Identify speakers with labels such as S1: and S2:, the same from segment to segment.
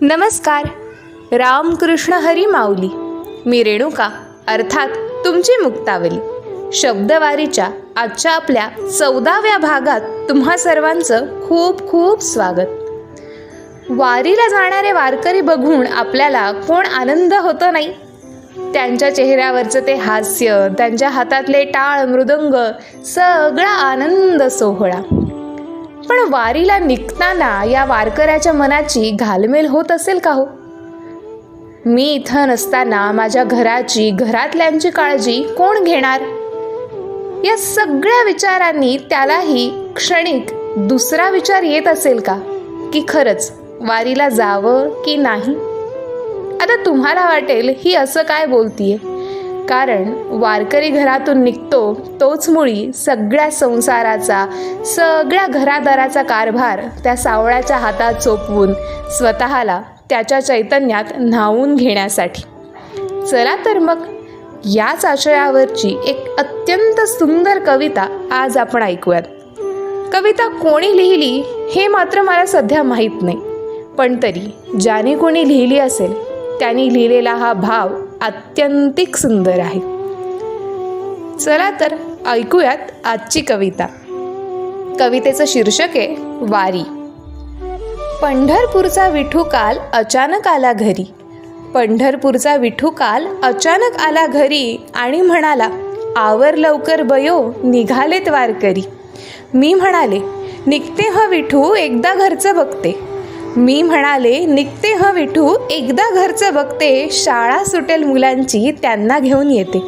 S1: नमस्कार. रामकृष्ण हरी माऊली. मी रेणुका अर्थात तुमची मुक्तावली. शब्दवारीच्या आजच्या आपल्या चौदाव्या भागात तुम्हा सर्वांचं खूप खूप स्वागत. वारीला जाणारे वारकरी बघून आपल्याला कोण आनंद होतो नाही? त्यांच्या चेहऱ्यावरचं ते हास्य त्यांच्या हातातले टाळ मृदंग सगळा आनंद सोहळा. पण वारीला निघताना या वारकऱ्याच्या मनाची घालमेल होत असेल का हो? मी इथं नसताना माझ्या घराची घरातल्यांची काळजी कोण घेणार? या सगळ्या विचारांनी त्यालाही क्षणिक दुसरा विचार येत असेल का? की खरंच वारीला जावं की नाही? आता तुम्हाला वाटेल ही असं काय बोलतीये? कारण वारकरी घरातून निघतो तोच मुळी सगळ्या संसाराचा सगळ्या घरादाराचा कारभार त्या सावळ्याच्या हातात चोपवून स्वतःला त्याच्या चैतन्यात न्हावून घेण्यासाठी. चला तर मग याच आशयावरची एक अत्यंत सुंदर कविता आज आपण ऐकूयात. कविता कोणी लिहिली हे मात्र मला सध्या माहीत नाही पण तरी ज्याने कोणी लिहिली असेल त्यांनी लिहिलेला हा भाव आत्यंतिक सुंदर आहे. चला तर ऐकूयात आजची कविता. कवितेचं शीर्षक आहे वारी. पंढरपूरचा विठू काल अचानक आला घरी. पंढरपूरचा विठू काल अचानक आला घरी आणि म्हणाला आवर लवकर बयो निघालेत वारकरी. मी म्हणाले निघते ह विठू एकदा घरचं बघते. मी म्हणाले निघते ह विठू. एकदा घरचं बघते शाळा सुटेल मुलांची त्यांना घेऊन येते.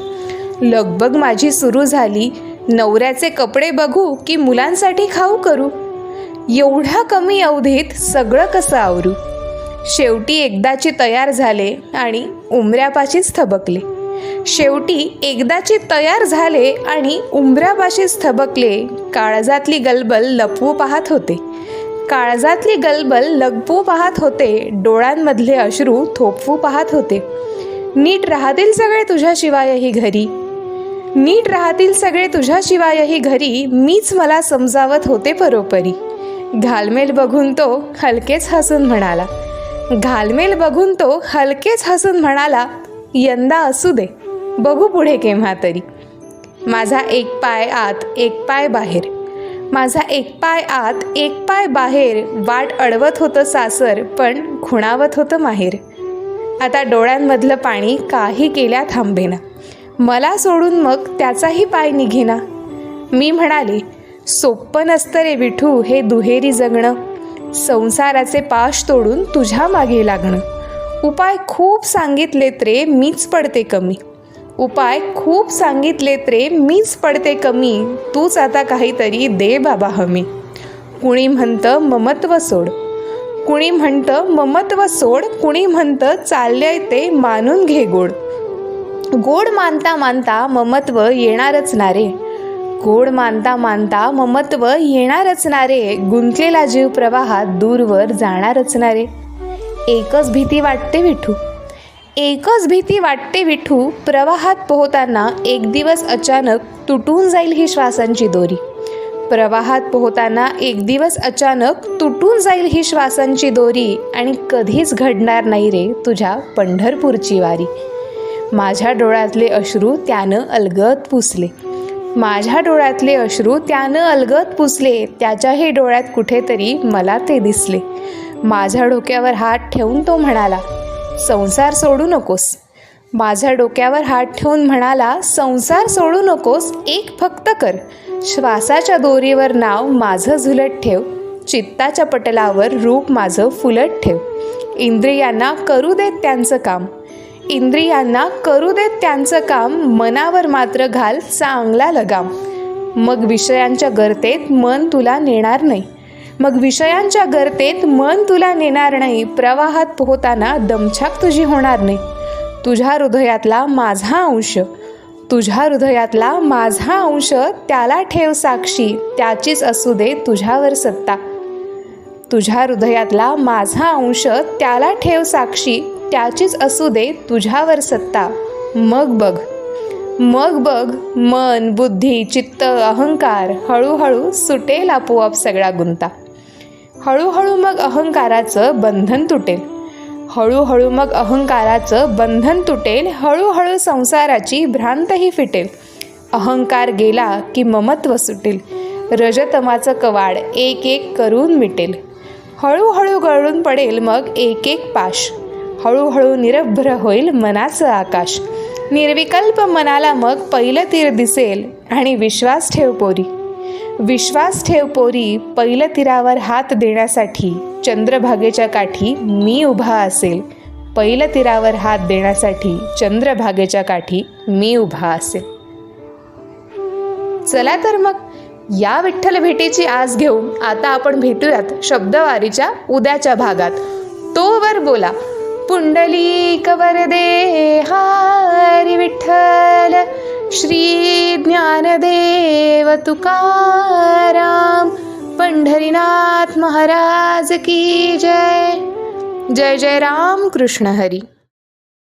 S1: लगबग माझी सुरू झाली. नवऱ्याचे कपडे बघू की मुलांसाठी खाऊ करू? एवढ्या कमी अवधीत सगळं कसं आवरू? शेवटी एकदाची तयार झाले आणि उमऱ्यापाशीच थबकले. शेवटी एकदाची तयार झाले आणि उंबऱ्यापाशीच थबकले. काळजातली गलबल लपवू पाहत होते. काळजातली गलबल लगबू पाहत होते डोळ्यांमधले अश्रू थोपवू पाहत होते. नीट राहतील सगळे तुझ्याशिवायही घरी. नीट राहतील सगळे तुझ्याशिवायही घरी मीच मला समजावत होते परोपरी. घालमेल बघून तो हलकेच हसून म्हणाला. घालमेल बघून तो हलकेच हसून म्हणाला यंदा असू दे बघू पुढे केव्हा तरी. माझा एक पाय आत एक पाय बाहेर. माझा एक पाय आत एक पाय बाहेर वाट अडवत होतं सासर पण खुणावत होतं माहेर. आता डोळ्यांमधलं पाणी काही केल्या थांबेना. मला सोडून मग त्याचाही पाय निघेना. मी म्हणाले सोप्पं नसतं रे विठू हे दुहेरी जगणं. संसाराचे पाश तोडून तुझ्या मागे लागणं. उपाय खूप सांगितलेत रे मीच पडते कमी. उपाय खूप सांगितलेत रे मीच पडते कमी तूच आता काहीतरी दे बाबा हमी. कुणी म्हणतं ममत्व सोड. कुणी म्हणतं ममत्व सोड. कुणी म्हणतं चाललंय ते मानून घे गोड. गोड मानता मानता ममत्व येणारच ना रे. गोड मानता मानता ममत्व येणारच ना रे. गुंतलेला जीव प्रवाहात दूरवर जाणारच ना रे. एकच भीती वाटते विठू. एकच भीती वाटते विठू प्रवाहात पोहताना एक दिवस अचानक तुटून जाईल ही श्वासांची दोरी. प्रवाहात पोहताना एक दिवस अचानक तुटून जाईल ही श्वासांची दोरी आणि कधीच घडणार नाही रे तुझ्या पंढरपूरची वारी. माझ्या डोळ्यातले अश्रू त्यानं अलगत पुसले. माझ्या डोळ्यातले अश्रू त्यानं अलगत पुसले त्याच्याही डोळ्यात कुठेतरी मला ते दिसले. माझ्या डोक्यावर हात ठेवून तो म्हणाला संसार सोडू नकोस. माझ्या डोक्यावर हात ठेवून म्हणाला संसार सोडू नकोस एक फक्त कर. श्वासाच्या दोरीवर नाव माझं झुलत ठेव. चित्ताच्या पटलावर रूप माझं फुलत ठेव. इंद्रियांना करू देत त्यांचं काम. इंद्रियांना करू देत त्यांचं काम मनावर मात्र घाल चांगला लगाम. मग विषयांच्या गर्तेत मन तुला नेणार नाही. मग विषयांच्या गर्तेत मन तुला नेणार नाही. प्रवाहात पोहताना दमछाक तुझी होणार नाही. तुझ्या हृदयातला माझा अंश तुझ्या हृदयातला माझा अंश त्याला ठेव साक्षी त्याचीच असू दे तुझ्यावर सत्ता. तुझ्या हृदयातला माझा अंश त्याला ठेव साक्षी त्याचीच असू दे तुझ्यावर सत्ता. मग बघ. मग बघ. मन बुद्धी चित्त अहंकार हळूहळू सुटेल आपोआप सगळा गुंता. हळूहळू मग अहंकाराचं बंधन तुटेल. हळूहळू मग अहंकाराचं बंधन तुटेल. हळूहळू संसाराची भ्रांतही फिटेल. अहंकार गेला की ममत्व सुटेल. रजतमाचं कवाड एक एक करून मिटेल. हळूहळू गळून पडेल मग एक एक पाश. हळूहळू निरभ्र होईल मनाचं आकाश. निर्विकल्प मनाला मग पहिलं तीर दिसेल आणि विश्वास ठेव पोरी. विश्वास ठेव पोरी पहिलं तीरावर हात देण्यासाठी. चंद्रभागेच्या काठी मी उभा असेल. पहिलं तीरावर हात देण्यासाठी चंद्रभागेच्या काठी मी उभा असेल. चला तर मग या विठ्ठल भेटीची आस घेऊन आता आपण भेटूयात शब्दवारीच्या उद्याच्या भागात. तोवर बोला पुंडली कवर दे हरी विठ्ठल. श्री ज्ञानदेव तुकाराम पंढरीनाथ महाराज की जय. जय जय राम कृष्ण हरी.